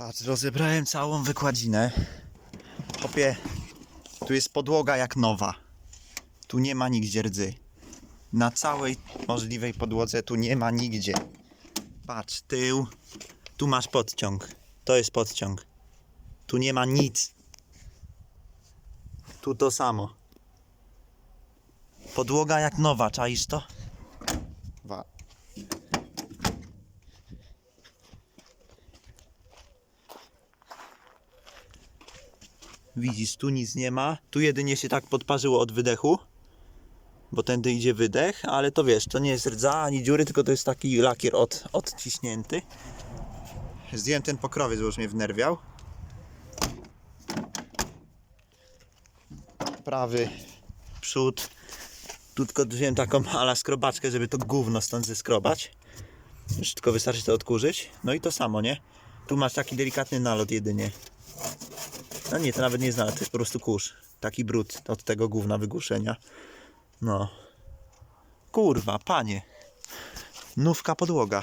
Patrz, rozebrałem całą wykładzinę. Hopie, tu jest podłoga jak nowa. Tu nie ma nigdzie rdzy. Na całej możliwej podłodze tu nie ma nigdzie. Patrz, tył. Tu masz podciąg. To jest podciąg. Tu nie ma nic. Tu to samo. Podłoga jak nowa, czaisz to? Widzisz, tu nic nie ma. Tu jedynie się tak podparzyło od wydechu. Bo tędy idzie wydech, ale to wiesz, to nie jest rdza ani dziury, tylko to jest taki lakier od, odciśnięty. Zdjąłem ten pokrowiec, bo już mnie wnerwiał. Prawy przód. Tu tylko wziąłem taką ala skrobaczkę, żeby to gówno stąd zeskrobać. Już tylko wystarczy to odkurzyć. No i to samo, nie? Tu masz taki delikatny nalot jedynie. No nie, to nawet nie nalot, to jest po prostu kurz. Taki brud od tego gówna wygłuszenia. No. Kurwa, panie. Nówka podłoga.